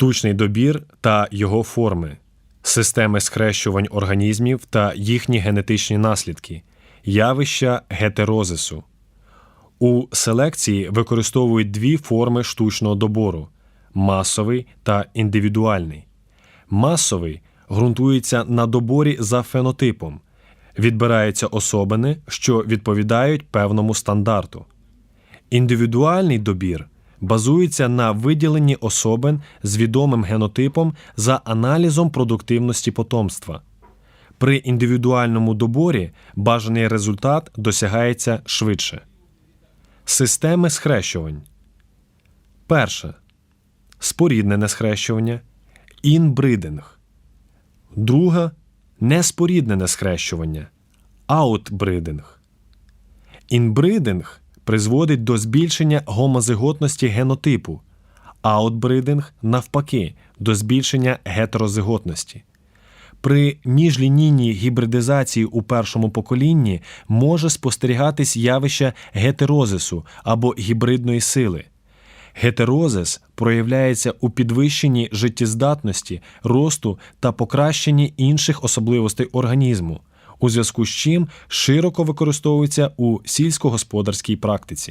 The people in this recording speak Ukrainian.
штучний добір та його форми, системи схрещувань організмів та їхні генетичні наслідки, явища гетерозису. У селекції використовують дві форми штучного добору масовий та індивідуальний. Масовий ґрунтується на доборі за фенотипом, відбираються особини, що відповідають певному стандарту. Індивідуальний добір базується на виділенні особин з відомим генотипом за аналізом продуктивності потомства. При індивідуальному доборі бажаний результат досягається швидше. Системи схрещувань. Перше. Споріднене схрещування. Інбридинг. Друге неспоріднене схрещування. Аутбридинг. Інбридинг призводить до збільшення гомозиготності генотипу, аутбридинг навпаки до збільшення гетерозиготності. При міжлінійній гібридизації у першому поколінні може спостерігатись явище гетерозису або гібридної сили. Гетерозис проявляється у підвищенні життєздатності, росту та покращенні інших особливостей організму, у зв'язку з чим широко використовується у сільськогосподарській практиці.